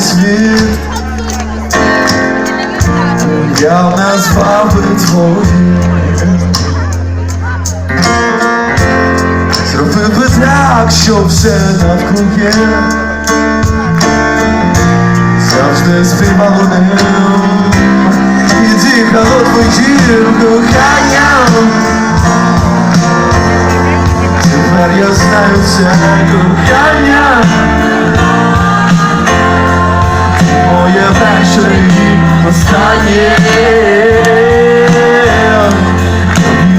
світ, я б назвав би твої. Зробив би так, щоб все навкруги завжди співало ним і дихало твоїм коханням. Тепер я знаю це кохання І останнє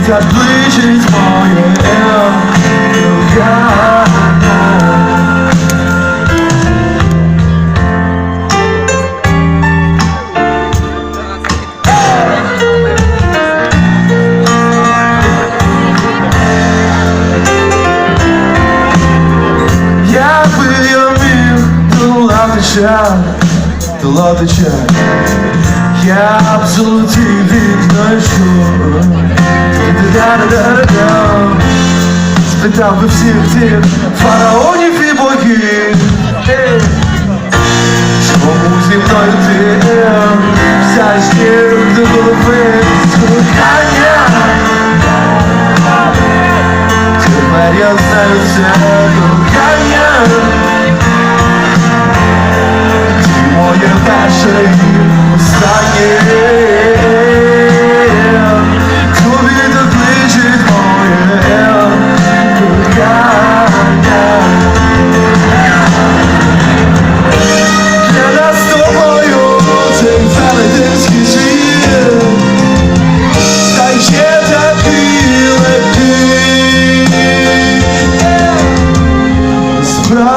Тобі ближить моє Я би долати час Я ночью знайшов Спитав би всіх тих фараонів і богів! Чому зі мною ти вся ще до голови слухання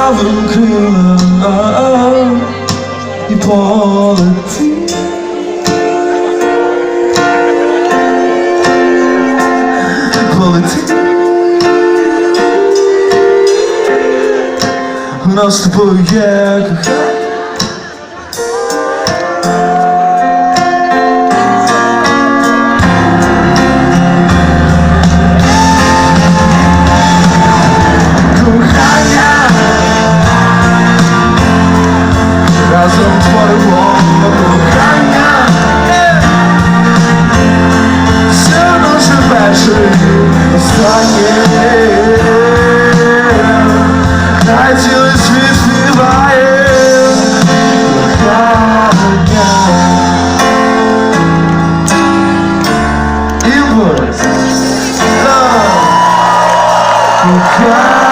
Yağmur kıyılığına Hipoleti Hipoleti Nasıl bu yer Імпульс Кохання